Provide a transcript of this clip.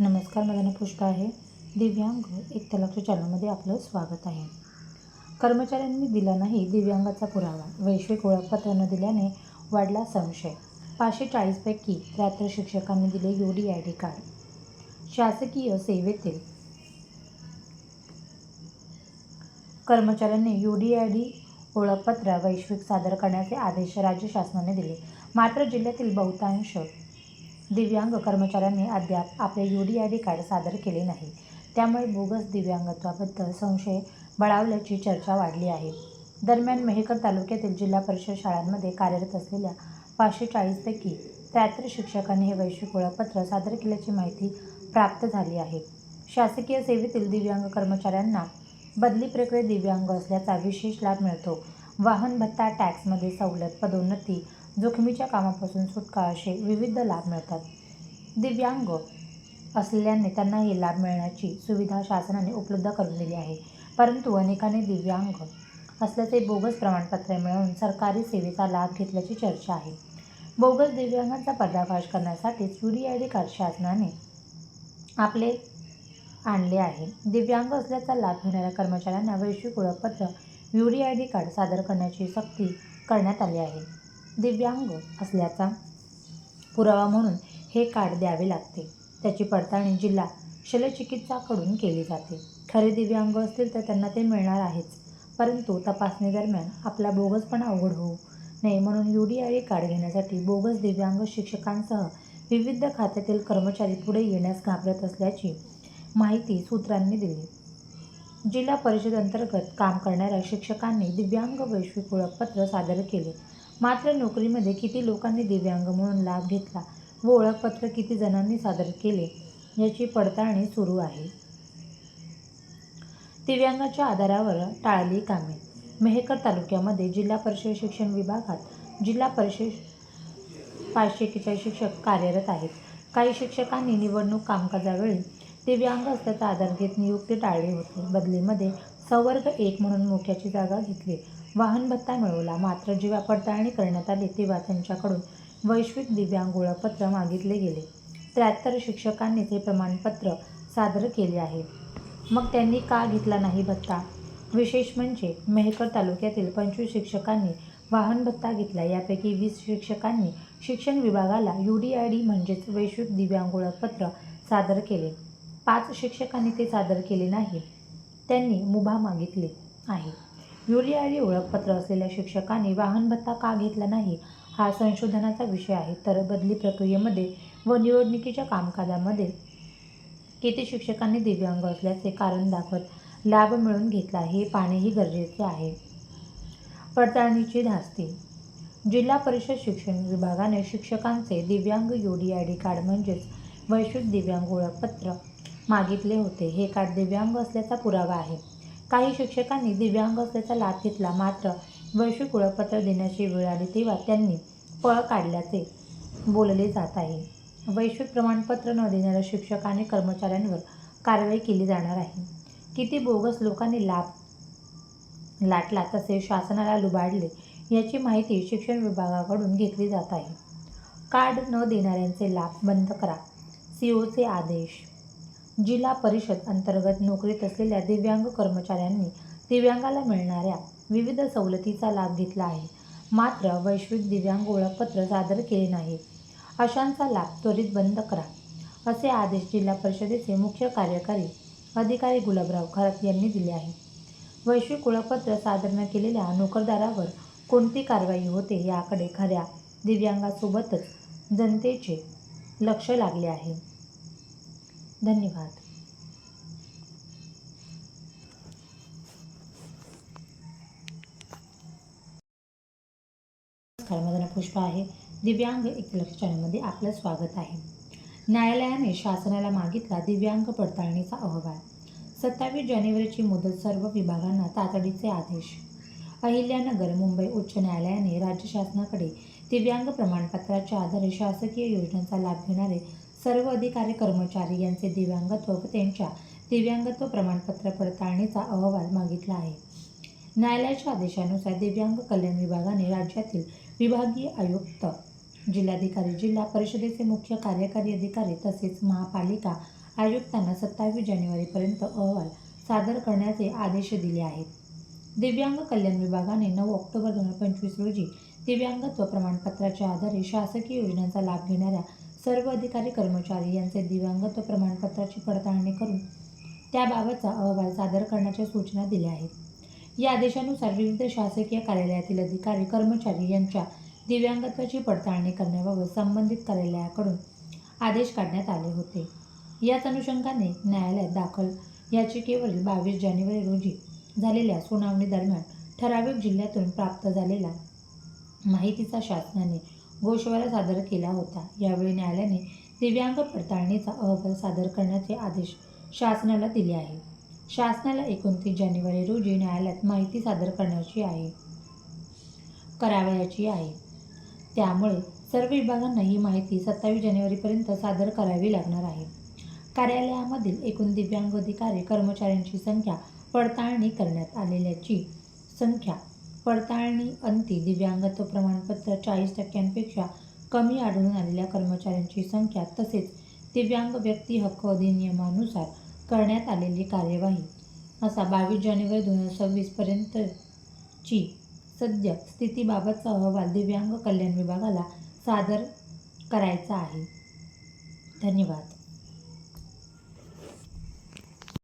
नमस्कार माझं नाव पुष्पा आहे. दिव्यांग एक तलाकच्या चॅनलमध्ये आपलं स्वागत आहे. कर्मचाऱ्यांनी दिला नाही दिव्यांगाचा पुरावा. वैश्विक ओळखपत्र न दिल्याने वाढला संशय. पाचशे चाळीसपैकी त्र्याहत्तर शिक्षकांनी दिले U D I D card. शासकीय सेवेतील कर्मचाऱ्यांनी यू डी आय डी ओळखपत्र वैश्विक सादर करण्याचे आदेश राज्य शासनाने दिले. मात्र जिल्ह्यातील बहुतांश दिव्यांग कर्मचाऱ्यांनी अद्याप आपले U D I D card सादर केले नाही. त्यामुळे बोगस दिव्यांगत्वाबद्दल संशय बळावल्याची चर्चा वाढली आहे. दरम्यान मेहकर तालुक्यातील जिल्हा परिषद शाळांमध्ये कार्यरत असलेल्या पाचशे चाळीसपैकी त्र्याहत्तर शिक्षकांनी हे वैश्विक ओळखपत्र सादर केल्याची माहिती प्राप्त झाली आहे. शासकीय सेवेतील दिव्यांग कर्मचाऱ्यांना बदली प्रक्रियेत दिव्यांग असल्याचा विशेष लाभ मिळतो. वाहन भत्ता टॅक्समध्ये सवलत पदोन्नती जोखमीच्या कामापासून सुटका असे विविध लाभ मिळतात. दिव्यांग असलेल्यांनी त्यांना हे लाभ मिळण्याची सुविधा शासनाने उपलब्ध करून दिली आहे. परंतु अनेकांनी दिव्यांग असल्याचे बोगस प्रमाणपत्र मिळवून सरकारी सेवेचा लाभ घेतल्याची चर्चा आहे. बोगस दिव्यांगांचा पर्दाफाश करण्यासाठीच U D I D card शासनाने आपले आणले आहे. दिव्यांग असल्याचा लाभ घेणाऱ्या कर्मचाऱ्यांना वैश्विक ओळखपत्र U D I D card सादर करण्याची सक्ती करण्यात आली आहे. दिव्यांग असल्याचा पुरावा म्हणून हे कार्ड द्यावे लागते. त्याची पडताळणी जिल्हा शल्यचिकित्साकडून केली जाते. खरे दिव्यांग असतील तर त्यांना ते मिळणार आहेच. परंतु तपासणीदरम्यान आपला बोगसपणा अवघड होऊ नये म्हणून यू डी आय कार्ड घेण्यासाठी बोगस दिव्यांग शिक्षकांसह विविध खात्यातील कर्मचारी पुढे येण्यास घाबरत असल्याची माहिती सूत्रांनी दिली. जिल्हा परिषद अंतर्गत काम करणाऱ्या शिक्षकांनी दिव्यांग वैश्विक ओळखपत्र सादर केले. मात्र नोकरीमध्ये किती लोकांनी दिव्यांग म्हणून लाभ घेतला व ओळखपत्र किती जणांनी सादर केले याची पडताळणी सुरू आहे. दिव्यांगाच्या आधारावर टाळली कामे. मेहकर तालुक्यामध्ये जिल्हा परिषद शिक्षण विभागात जिल्हा परिषद पाचशे शिक्षक कार्यरत आहेत. काही शिक्षकांनी निवडणूक कामकाजावेळी दिव्यांग असल्याचा आधार घेत नियुक्ती टाळली होती. बदलीमध्ये संवर्ग एक म्हणून मोक्याची जागा घेतली. वाहन भत्ता मिळवला. मात्र जेव्हा पडताळणी करण्यात आली तेव्हा त्यांच्याकडून वैश्विक दिव्यांग ओळखपत्र मागितले गेले. त्र्याहत्तर शिक्षकांनी ते प्रमाणपत्र सादर केले आहे. मग त्यांनी का घेतला नाही भत्ता? विशेष म्हणजे मेहकर तालुक्यातील पंचवीस शिक्षकांनी वाहन भत्ता घेतला. यापैकी वीस शिक्षकांनी शिक्षण विभागाला यू डी आय डी म्हणजेच वैश्विक दिव्यांग ओळखपत्र सादर केले. पाच शिक्षकांनी ते सादर केले नाही. त्यांनी मुभा मागितली आहे. यू डी आय डी ओळखपत्र असलेल्या शिक्षकांनी वाहन भत्ता का घेतला नाही हा संशोधनाचा विषय आहे. तर बदली प्रक्रियेमध्ये व निवडणुकीच्या कामकाजामध्ये किती शिक्षकांनी दिव्यांग असल्याचे कारण दाखवत लाभ मिळवून घेतला हे पाहणेही गरजेचे आहे. पडताळणीची धास्ती. जिल्हा परिषद शिक्षण विभागाने शिक्षकांचे दिव्यांग U D I D card म्हणजेच वैश्विक दिव्यांग ओळखपत्र मागितले होते. हे कार्ड दिव्यांग असल्याचा पुरावा आहे. काही शिक्षकांनी दिव्यांग असल्याचा लाभ घेतला. मात्र वैश्विक ओळखपत्र देण्याची वेळ आली तेव्हा त्यांनी पळ काढल्याचे बोलले जात आहे. वैश्विक प्रमाणपत्र न देणाऱ्या शिक्षक आणि कर्मचाऱ्यांवर कारवाई केली जाणार आहे. किती बोगस लोकांनी लाभ लाटला तसे शासनाला लुबाडले याची माहिती शिक्षण विभागाकडून घेतली जात आहे. कार्ड न देणाऱ्यांचे लाभ बंद करा. सी ओचे आदेश जिल्हा परिषद अंतर्गत नोकरीत असलेल्या दिव्यांग कर्मचाऱ्यांनी दिव्यांगाला मिळणाऱ्या विविध सवलतीचा लाभ घेतला आहे. मात्र वैश्विक दिव्यांग ओळखपत्र सादर केले नाही. अशांचा लाभ त्वरित बंद करा असे आदेश जिल्हा परिषदेचे मुख्य कार्यकारी अधिकारी गुलाबराव खरात यांनी दिले आहे. वैश्विक ओळखपत्र सादर न केलेल्या नोकरदारावर कोणती कारवाई होते याकडे खऱ्या दिव्यांगासोबतच जनतेचे लक्ष लागले आहे. धन्यवाद. नमस्कार माझं नाव पुष्पा आहे. दिव्यांग एक चॅनलमध्ये आपलं स्वागत आहे. न्यायालयाने शासनाला मागितला दिव्यांग पडताळणीचा अहवाल. सत्तावीस जानेवारीची मुदत सर्व विभागांना तातडीचे आदेश. अहिल्यानगर मुंबई उच्च न्यायालयाने राज्य शासनाकडे दिव्यांग प्रमाणपत्राच्या आधारे शासकीय योजनांचा लाभ घेणारे सर्व अधिकारी कर्मचारी यांचे दिव्यांगत्व व त्यांच्या दिव्यांगत्व प्रमाणपत्र पडताळणीचा अहवाल मागितला आहे. न्यायालयाच्या आदेशानुसार दिव्यांग कल्याण विभागाने राज्यातील विभागीय आयुक्त जिल्हाधिकारी जिल्हा परिषदेचे मुख्य कार्यकारी अधिकारी तसेच महापालिका आयुक्तांना सत्तावीस जानेवारीपर्यंत अहवाल सादर करण्याचे आदेश दिले आहेत. दिव्यांग कल्याण विभागाने नऊ ऑक्टोबर दोन हजार पंचवीस रोजी दिव्यांगत्व प्रमाणपत्राच्या आधारे शासकीय योजनांचा लाभ घेणाऱ्या सर्व अधिकारी कर्मचारी यांचे दिव्यांगत्व प्रमाणपत्राची पडताळणी करून त्याबाबतचा अहवाल सादर करण्याच्या सूचना दिल्या आहेत. या आदेशानुसार विविध शासकीय कार्यालयातील अधिकारी कर्मचारी यांच्या दिव्यांगत्वाची पडताळणी करण्याबाबत संबंधित कार्यालयाकडून आदेश काढण्यात आले होते. याच अनुषंगाने न्यायालयात दाखल याचिकेवरील बावीस जानेवारी रोजी झालेल्या सुनावणीदरम्यान ठराविक जिल्ह्यातून प्राप्त झालेला माहितीचा शासनाने गोषवारा सादर केला होता. यावेळी न्यायालयाने दिव्यांग पडताळणीचा अहवाल सादर करण्याचे आदेश शासनाला दिले आहे. शासनाला एकोणतीस जानेवारी रोजी न्यायालयात माहिती सादर करण्याची आहे. करावयाची आहे. त्यामुळे सर्व विभागांना ही माहिती सत्तावीस जानेवारीपर्यंत सादर करावी लागणार आहे. कार्यालयामधील एकूण दिव्यांग अधिकारी कर्मचाऱ्यांची संख्या पडताळणी करण्यात आलेल्याची संख्या पडताळणी अंती दिव्यांगत्व प्रमाणपत्र चाळीस टक्क्यांपेक्षा कमी आढळून आलेल्या कर्मचाऱ्यांची संख्या तसेच दिव्यांग व्यक्ती हक्क अधिनियमानुसार करण्यात आलेली कार्यवाही. असा बावीस जानेवारी दोन हजार सव्वीसपर्यंतची सद्य स्थितीबाबतचा अहवाल दिव्यांग कल्याण विभागाला सादर करायचा आहे. धन्यवाद.